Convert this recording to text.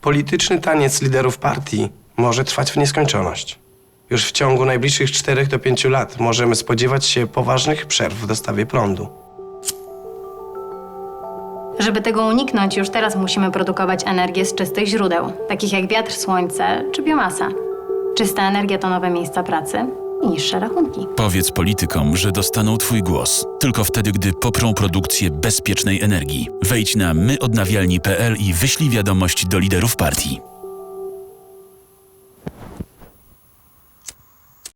Polityczny taniec liderów partii może trwać w nieskończoność. Już w ciągu najbliższych 4 do 5 lat możemy spodziewać się poważnych przerw w dostawie prądu. Żeby tego uniknąć, już teraz musimy produkować energię z czystych źródeł, takich jak wiatr, słońce czy biomasa. Czysta energia to nowe miejsca pracy niższe rachunki. Powiedz politykom, że dostaną Twój głos. Tylko wtedy, gdy poprą produkcję bezpiecznej energii. Wejdź na myodnawialni.pl i wyślij wiadomość do liderów partii.